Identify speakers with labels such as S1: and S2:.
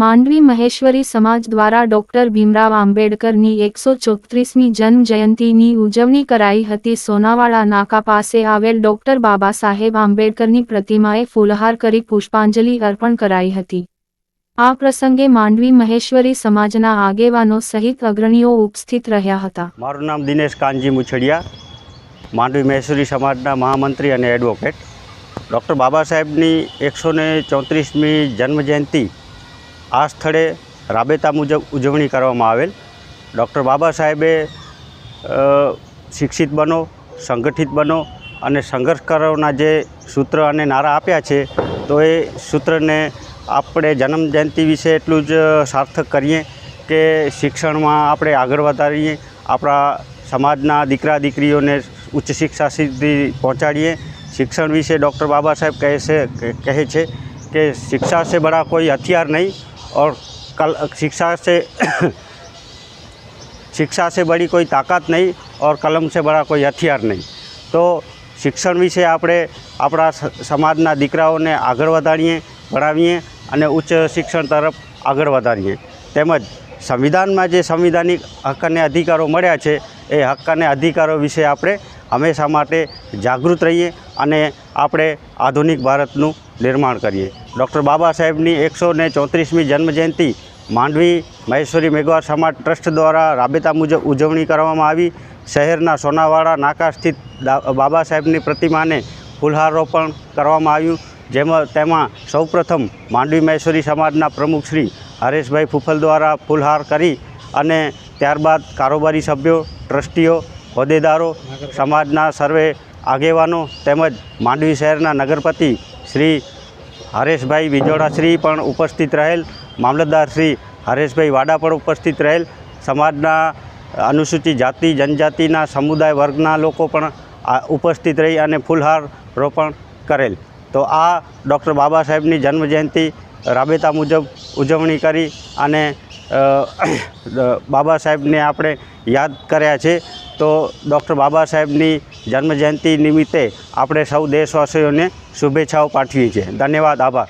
S1: માંડવી મહેશ્વરી સમાજ દ્વારા ડોક્ટર ભીમરાવ આંબેડકરની એકસો ચોત્રીસમી જન્મ જયંતિની ઉજવણી કરાઈ હતી. સોનાવાડા નાકા પાસે આવેલ ડોક્ટર બાબા સાહેબ આંબેડકરની પ્રતિમાએ ફૂલહાર કરી પુષ્પાંજલિ અર્પણ કરાઈ હતી. આ પ્રસંગે માંડવી મહેશ્વરી સમાજના આગેવાનો સહિત અગ્રણીઓ ઉપસ્થિત રહ્યા હતા.
S2: મારું નામ દિનેશ કાનજી મુછડિયા, માંડવી મહેશ્વરી સમાજના મહામંત્રી અને એડવોકેટ. ડૉક્ટર બાબા સાહેબની એકસો ચોત્રીસમી જન્મજયંતિ આ સ્થળે રાબેતા મુજબ ઉજવણી કરવામાં આવેલ. ડૉક્ટર બાબા સાહેબે શિક્ષિત બનો, સંગઠિત બનો અને સંઘર્ષ કરોના જે સૂત્ર અને નારા આપ્યા છે, તો એ સૂત્રને આપણે જન્મજયંતિ વિશે એટલું જ સાર્થક કરીએ કે શિક્ષણમાં આપણે આગળ વધારીએ, આપણા સમાજના દીકરા દીકરીઓને ઉચ્ચ શિક્ષા સુધી પહોંચાડીએ. શિક્ષણ વિશે ડૉક્ટર બાબા સાહેબ કહે છે કહે છે કે શિક્ષા છે બડા કોઈ હથિયાર નહીં और कल शिक्षा से શિક્ષા से बड़ी कोई ताकत नहीं और कलम से बड़ा कोई हथियार नहीं તો શિક્ષણ વિશે આપણે આપણા સ- સમાજના દીકરાઓને આગળ વધારીએ ભણાવીએ અને ઉચ્ચ શિક્ષણ તરફ આગળ વધારીએ તેમજ સંવિધાનમાં જે સંવિધાનિક હક અને અધિકારો મળ્યા છે એ હક અને અધિકારો વિશે આપણે હંમેશા માટે જાગૃત રહીએ અને આપણે આધુનિક ભારતનું નિર્માણ કરીએ ડૉક્ટર બાબા સાહેબની એકસો ને ચોત્રીસમી જન્મજયંતિ માંડવી મહેશ્વરી મેઘવાર સમાજ ટ્રસ્ટ દ્વારા રાબેતા મુજબ ઉજવણી કરવામાં આવી. શહેરના સોનાવાડા, નાકા સ્થિત બાબા સાહેબની પ્રતિમાને ફૂલહારોપણ કરવામાં આવ્યું. જેમાં તેમાં સૌપ્રથમ માંડવી મહેશ્વરી સમાજના પ્રમુખ શ્રી હરેશભાઈ ફૂફલ દ્વારા ફૂલહાર કરી અને ત્યારબાદ કારોબારી સભ્યો, ટ્રસ્ટીઓ, હોદ્દેદારો, સમાજના સર્વે આગેવાનો તેમજ માંડવી શહેરના નગરપતિ શ્રી હરેશભાઈ વિજોડાશ્રી પણ ઉપસ્થિત રહેલ. મામલતદાર શ્રી હરેશભાઈ વાડા પણ ઉપસ્થિત રહેલ. સમાજના અનુસૂચિત જાતિ, જનજાતિના સમુદાય વર્ગના લોકો પણ ઉપસ્થિત રહી અને ફૂલહાર રોપણ કરેલ. તો આ ડૉક્ટર બાબા સાહેબની જન્મજયંતિ રાબેતા મુજબ ઉજવણી કરી અને બાબા સાહેબને આપણે યાદ કર્યા છે. તો ડૉક્ટર બાબા સાહેબની જન્મજયંતિ નિમિત્તે આપણે સૌ દેશવાસીઓને શુભેચ્છાઓ પાઠવીએ છીએ. ધન્યવાદ આભાર.